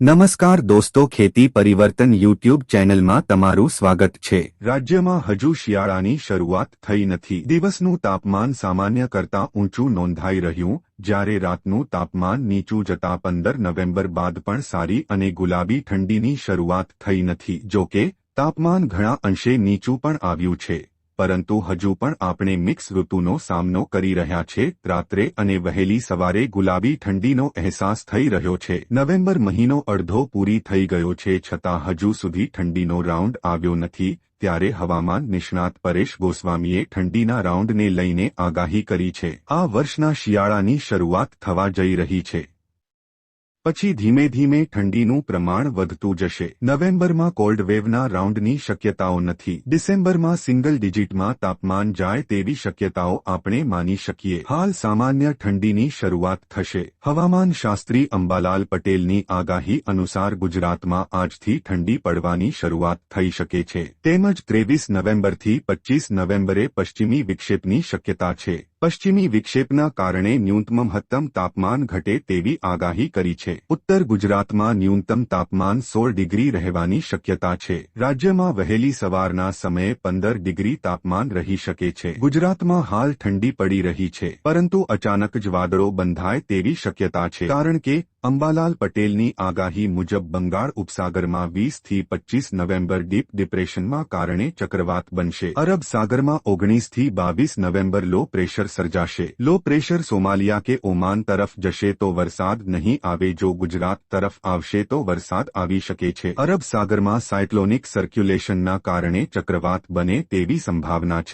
નમસ્કાર દોસ્તો, ખેતી પરિવર્તન યુટ્યુબ ચેનલમાં તમારું સ્વાગત છે. રાજ્યમાં હજુ શિયાળાની શરૂઆત થઈ નથી. દિવસનું તાપમાન સામાન્ય કરતાં ઊંચું નોંધાઈ રહ્યું. જ્યારે રાતનું તાપમાન નીચું જતા પંદર નવેમ્બર બાદ પણ સારી અને ગુલાબી ઠંડીની શરૂઆત થઈ નથી. જો કે તાપમાન ઘણા અંશે નીચું પણ આવ્યું છે. પરંતુ હજુ પણ આપણે મિક્સ ઋતુનો સામનો કરી રહ્યા છે. રાત્રે અને વહેલી સવારે ગુલાબી ઠંડીનો અહેસાસ થઈ રહ્યો છે. નવેમ્બર મહિનો અડધો પૂરી થઈ ગયો છે. છતાં હજુ સુધી ઠંડીનો રાઉન્ડ આવ્યો નથી. ત્યારે હવામાન નિષ્ણાત પરેશ ગોસ્વામીએ ઠંડીના રાઉન્ડને લઈને આગાહી કરી છે. આ વર્ષના શિયાળાની શરૂઆત થવા જઈ રહી છે. પછી ધીમે ધીમે ઠંડીનું પ્રમાણ વધતું જશે. નવેમ્બરમાં કોલ્ડ વેવના રાઉન્ડની શક્યતાઓ નથી. ડિસેમ્બરમાં સિંગલ ડિજિટમાં તાપમાન જાય તેવી શક્યતાઓ આપણે માની શકીએ. હાલ સામાન્ય ઠંડીની શરૂઆત થશે. હવામાન શાસ્ત્રી અંબાલાલ પટેલની આગાહી અનુસાર ગુજરાતમાં આજથી ઠંડી પડવાની શરૂઆત થઈ શકે છે. તેમજ ત્રેવીસ નવેમ્બરથી પચ્ચીસ નવેમ્બરે પશ્ચિમી વિક્ષેપની શક્યતા છે. પશ્ચિમી વિક્ષેપના કારણે ન્યૂનતમ મહત્તમ તાપમાન ઘટે તેવી આગાહી કરી છે. ઉત્તર ગુજરાતમાં ન્યૂનતમ તાપમાન સોળ ડિગ્રી રહેવાની શક્યતા છે. રાજ્યમાં વહેલી સવારના સમયે પંદર ડિગ્રી તાપમાન રહી શકે છે. ગુજરાતમાં હાલ ઠંડી પડી રહી છે, પરંતુ અચાનક જ વાદળો બંધાય તેવી શક્યતા છે. કારણ કે અંબાલાલ પટેલની આગાહી મુજબ બંગાળ ઉપસાગરમાં વીસથી પચ્ચીસ નવેમ્બર ડીપ ડિપ્રેશનમાં કારણે ચક્રવાત બનશે. અરબ સાગરમાં ઓગણીસથી બાવીસ નવેમ્બર લો પ્રેશર સર્જાશે. લો પ્રેશર સોમાલિયા કે ઓમાન તરફ જશે તો વરસાદ નહીં આવે, જો ગુજરાત તરફ આવશે તો વરસાદ આવી શકે છે. અરબ સાગરમાં સાયક્લોનિક સર્ક્યુલેશનના કારણે ચક્રવાત બને તેવી સંભાવના છે.